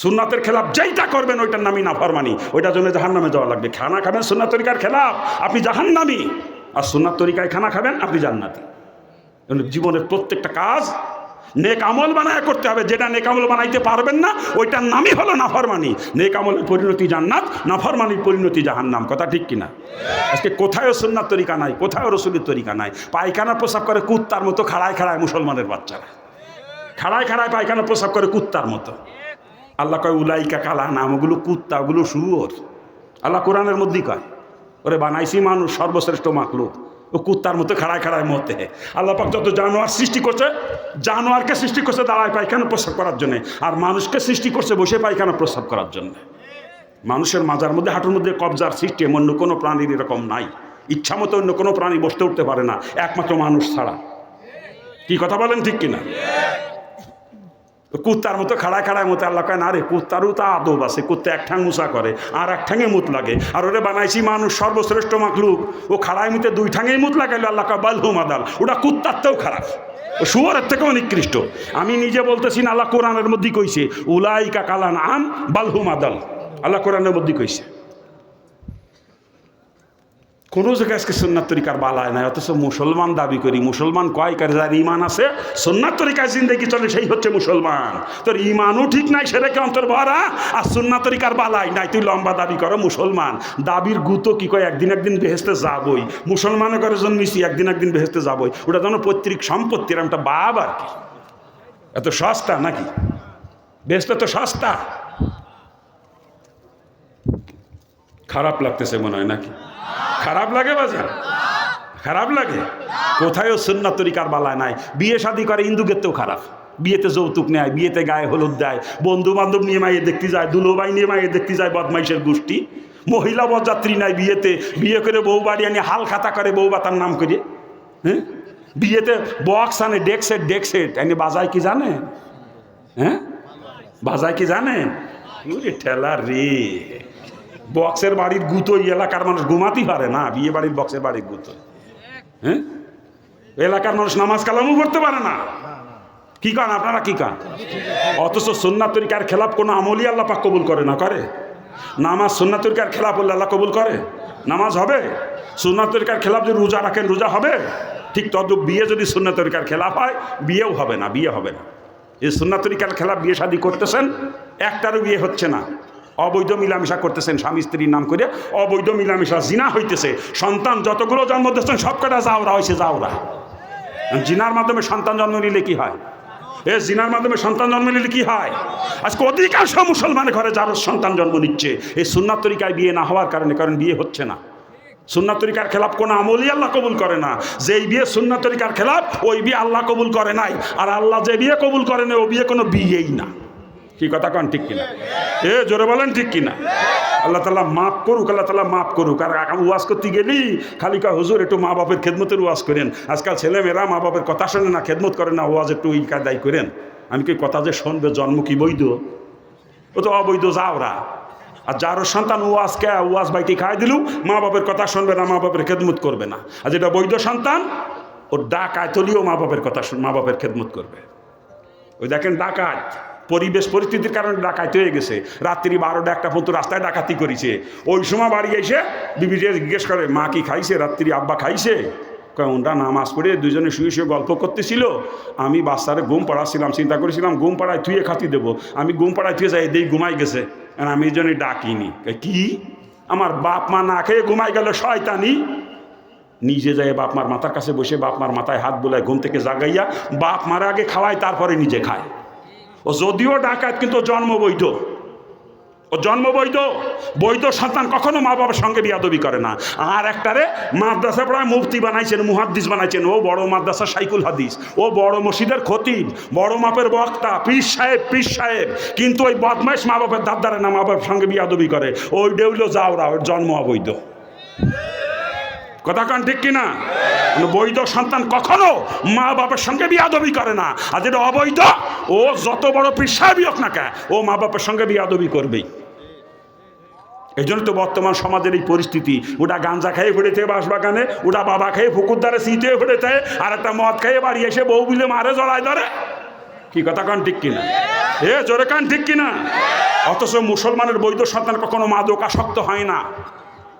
সুন্নাতের খেলাফ যেইটা করবেন, ওইটার নামই নাফরমানি। ওইটার জন্য জাহান নামে যাওয়া লাগবে। খানা খাবেন সুন্নাত তরিকার খেলাফ আপনি জাহান নামি আর সুন্নাত তরিকায় খানা খাবেন, আপনি জান্নাতি। জীবনের প্রত্যেকটা কাজ নেক আমল বানায় করতে হবে। যেটা নেক আমল বানাইতে পারবেন না, ওইটার নামই হলো নাফরমানি। নেক আমলের পরিণতি জান্নাত, নাফরমানির পরিণতি জাহান্নাম। কথা ঠিক কিনা আজকে কোথায়ও সুন্নার তরিকা নাই, কোথায়ও রসুলের তরিকা নাই। পায়খানা প্রসাব করে কুত্তার মতো খাড়ায় খাড়ায় মুসলমানের বাচ্চারা। খাড়ায় খাড়ায় পায়খানা প্রসাব করে কুত্তার মতো। আল্লাহ কয়, উলাইকা কালা নাম, ওগুলো কুত্তা, ওগুলো শুয়োর। আল্লাহ কোরআনের মধ্যেই কয়, ওরে বানাইছি মানুষ, সর্বশ্রেষ্ঠ মাকলুক ও কুত্তার মতো খাড়ায় খাড়ায় মতে আল্লাহ পাক যত জানোয়ার সৃষ্টি করছে, জানোয়ারকে সৃষ্টি করছে দাঁড়ায় পায়খানা প্রস্রাব করার জন্য, আর মানুষকে সৃষ্টি করছে বসে পায়খানা প্রস্রাব করার জন্য। মানুষের মাজার মধ্যে, হাঁটুর মধ্যে কবজার সিস্টেম অন্য কোনো প্রাণীর এরকম নাই। ইচ্ছা মতো অন্য কোনো প্রাণী বসতে উঠতে পারে না, একমাত্র মানুষ ছাড়া। কি কথা বলেন ঠিক কিনা? কুত্তার মতো খাড়া খাড়ায় মতো আল্লাহ কেন আরে কুত্তারও তা আদব আছে, কুত্তা এক ঠাং মুসা করে, আর এক ঠাঙে মুত লাগে। আর ওরে বানাইছি মানুষ সর্বশ্রেষ্ঠ মাখলুক। ও খাড়ায় মুতে দুই ঠাঙেই মুত লাগাইলো, আল্লাহ বালহু বাল হুমাদাল ওটা কুত্তার তেও খারাপ। ও শুয়ারের থেকেও নিকৃষ্ট। আমি নিজে বলতেছি না, আল্লাহ কোরআনের মধ্যেই কইছে, উলাইকা কালান আম বালহু আদাল আল্লাহ কোরআনের মধ্যেই কইছে। কোনো জায়গায় আজকে সন্ন্যাত তরিকার বালায় নাই, অথচ মুসলমান দাবি করি, মুসলমান কয় কার যার ইমান আছে? সন্ন্যাত তরিকায় জিন্দগি চলে, সেই হচ্ছে মুসলমান। তোর ইমানও ঠিক নাই, সেটাকে অন্তর আর সন্ন্যাত তরিকার বালাই নাই, তুই লম্বা দাবি করো, মুসলমান। দাবির গুতো কি কয়? একদিন একদিন বেহেস্তে যাবই। মুসলমানের করে জন্মিছি একদিন একদিন বেহেস্তে যাবই। ওটা যেন পৈতৃক সম্পত্তির একটা বাব আর কি। এত সস্তা নাকি? বেহেস্তে তো সস্তা। খারাপ লাগতেছে মনে হয় নাকি? খারাপ লাগে বাজার? খারাপ লাগে? কোথায়ও সুন্নাত তরিকার বালায় নাই। বিয়ে শাদি করে হিন্দুকেতেও খারাপ। বিয়েতে যৌতুক নেয়, বিয়েতে গায়ে হলুদ দেয়। বন্ধু বান্ধব নিয়ে মাইয়ে দেখতে যায় দুলোবাই নিয়ে মাইয়ে দেখতে যায় বদমাইশের গোষ্ঠী। মহিলা বরযাত্রী নাই বিয়েতে। বিয়ে করে বউ বাড়ি আনি, হাল খাতা করে বউ বাতার নাম করে হ্যাঁ? বিয়েতে বক্স আনে, ডেক সেট ডেক সেট। এনে বাজায় কি জানে? হ্যাঁ? বাজায় কি ওরে ঠেলা রে। বক্সের বাড়ির গুতো এলাকার মানুষ ঘুমাতেই পারে না, বিয়ে বাড়ির বক্সের বাড়ির গুতো। হ্যাঁ? এলাকার মানুষ নামাজ কালামও করতে পারে না। কি কান আপনারা কি কান? অথচ সন্ন্যাত তরিকার খেলাপ কোনো আমলই আল্লাহ পাক কবুল করে না, করে? নামাজ সন্ন্যাত তরিকার খেলাপ হলে আল্লাহ কবুল করে? নামাজ হবে? সন্ন্যাত তরিকার খেলাপ যদি রোজা রাখেন, রোজা হবে? ঠিক তত বিয়ে যদি সন্ন্যাত তরিকার খেলাপ হয়, বিয়েও হবে না, বিয়ে হবে না। এই সন্ন্যাত তরিকার খেলাপ বিয়ে শাদি করতেছেন, একটারও বিয়ে হচ্ছে না। অবৈধ মিলামিশা করতেছেন স্বামী স্ত্রীর নাম করে অবৈধ মিলামিশা, জিনা হইতেছে। সন্তান যতগুলো জন্ম দিচ্ছেন সব কটা যাওরা হয়েছে যাওরা জিনার মাধ্যমে সন্তান জন্ম নিলে কি হয়? এ জিনার মাধ্যমে সন্তান জন্ম নিলে কি হয়? আজকে অধিকাংশ মুসলমানের ঘরে যার সন্তান জন্ম নিচ্ছে এই সুন্নাত তরিকায় বিয়ে না হওয়ার কারণে, কারণ বিয়ে হচ্ছে না। সুন্নাত তরিকার খেলাপ কোনো আমলই আল্লাহ কবুল করে না। যেই বিয়ে সুন্নাত তরিকার খেলাপ ওই বিয়ে আল্লাহ কবুল করে নাই। আর আল্লাহ যে বিয়ে কবুল করে না, ও বিয়ে কোনো বিয়েই না। কি কথা কন, ঠিক কিনা? এ, জোরে বলেন, ঠিক কিনা? আল্লাহ তালা মাফ করুক, আল্লাহ তালা মাফ করুক। আর ওয়াজ করতে গেলি খালি কয়, হুজুর, একটু মা বাপের খেদমতের ওয়াজ করেন। আজকাল ছেলেমেয়েরা মা বাপের কথা শোনে না, খেদমত করে না ওয়াজ একটু এই কায়দায় করেন। আমি কি কথা যে শুনবে, জন্ম কি বৈধ? ও তো অবৈধ, যা ওরা। আর যার সন্তান ওয়াজ কে ওয়াজ বাইটি খাই দিলু মা বাপের কথা শুনবে না মা বাপের খেদমত করবে না। আর যেটা বৈধ সন্তান, ওর ডাকায় তলিও মা বাপের কথা মা বাপের খেদমত করবে। ওই দেখেন, ডাকাত। পরিবেশ, পরিস্থিতির কারণে ডাকাত হয়ে গেছে। রাত্রি বারোটা একটা পর্যন্ত রাস্তায় ডাকাতি করেছে। ওই সময় বাড়ি এসে বিবিকে জিজ্ঞেস করে, মা কি খাইছে? রাত্রি আব্বা খাইছে? ওনরা নামাজ পড়ে দুজনে শুয়ে শুয়ে গল্প করতেছিল। আমি বাচ্চারে ঘুম পাড়াচ্ছিলাম, চিন্তা করেছিলাম, ঘুম পাড়ায় তুই খাতি দেবো। আমি ঘুম পাড়ায় তুই যাই দেই ঘুমাই গেছে। আর আমি এই ডাকিনি। কি? আমার বাপ মা না খেয়ে ঘুমাই গেল, শয়তানি? নিজে যায় বাপ মার মাথার কাছে বসে, বাপ মার মাথায় হাত বোলায় ঘুম থেকে জাগাইয়া, বাপ মার আগে খাওয়ায়, তারপরে নিজে খায়। ও যদিও ডাকাত, কিন্তু জন্ম বৈধ ও জন্ম বৈধ বৈধ সন্তান কখনো মা বাবার সঙ্গে বিয়াদবি করে না। আর একটারে মাদ্রাসা পড়ায় মুফতি বানাইছেন, মুহাদ্দিস বানাইছেন। ও বড় মাদ্রাসা সাইকুল হাদিস। ও বড় মসজিদের খতিব, বড় মাপের বক্তা, পীর সাহেব পীর সাহেব। কিন্তু ওই বদমাইশ মা বাপের দাদারে না মা বাবার সঙ্গে বিয়াদবি করে। ওই ডেউলো যাওরা, ওর জন্ম অবৈধ। কথা কান ঠিক কোনো? বৈধ সন্তান কখনো মা বাবার সঙ্গে বিয়াদবি করে না। আর যেটা অবৈধ, ও যত বড় পেশাবি হোক না কে ও মা বাবার সঙ্গে বিয়াদবি করবেই। এই জন্য তো বর্তমান সমাজের এই পরিস্থিতি, ওটা গাঞ্জা খেয়ে ফেড়েছে বাঁশবাগানে, ওটা বাবা খেয়ে ফুকুর দ্বারে সিটে ফেড়েছে আর একটা মদ খেয়ে বাড়ি এসে বউ বিলে মারে জড়ায় ধরে। কি কথা কান ঠিক কিনা? এ, জোরে কান ঠিক কিনা? অথচ মুসলমানের বৈধ সন্তান কখনো মাদক আসক্ত হয় না।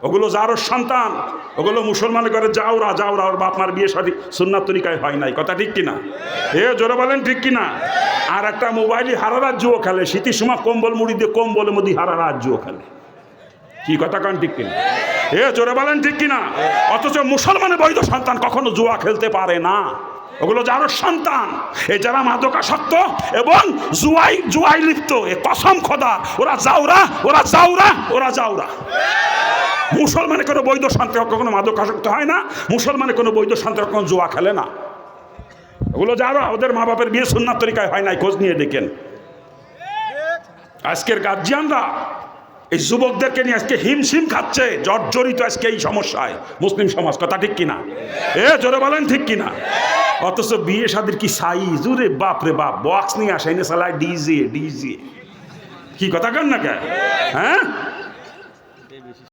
ওগুলো যারও সন্তান, ওগুলো মুসলমানের ঘরে যাওরা যাওরা, ওর বাপ মার বিয়ে শাদী সুন্নার তরিকায় হয় নাই। কথা ঠিক কিনা? এ জোরে বলেন ঠিক কিনা? আর একটা মোবাইলই হারা রাজ্যও খেলে শীতের সময় কম্বল মুড়ি দিয়ে কম্বলের মধ্যে হারা রাজ্যও খেলে। কি কথা কান ঠিক কিনা? এ জোরে বলেন ঠিক কিনা? অথচ মুসলমানের বৈধ সন্তান কখনো জুয়া খেলতে পারে না। ওগুলো যারও সন্তান এই যারা মাদকাসক্ত এবং জুয়াই জুয়াই লিপ্ত, এ কসম খোদা, ওরা যাওরা ওরা যাওরা ওরা যাওরা। মুসলমানের কোনো বৈধ সন্তান কখনো মাদকাসক্ত হয় না মুসলমানের কোনো বৈধ সন্তান কখনো জুয়া খেলে না। ওগুলো যারা ওদের মা বাপের বিয়ে সুন্নার তরিকায় হয় নাই, খোঁজ নিয়ে দেখেন। আজকের গার্জিয়ানরা, এই যুবকদেরকে নিয়ে আজকে হিমশিম খাচ্ছে, জর্জরিত আজকে এই সমস্যায়, মুসলিম সমাজ, কথা ঠিক কিনা? এ, জোরে বলেন ঠিক কিনা? অথচ বিয়ে শাদির কি সাইজ? উরে বাপ রে বাপ বক্স নিয়ে আসে, এনে সালায় ডিজে ডিজে। কি কথা কেন না কে হ্যাঁ?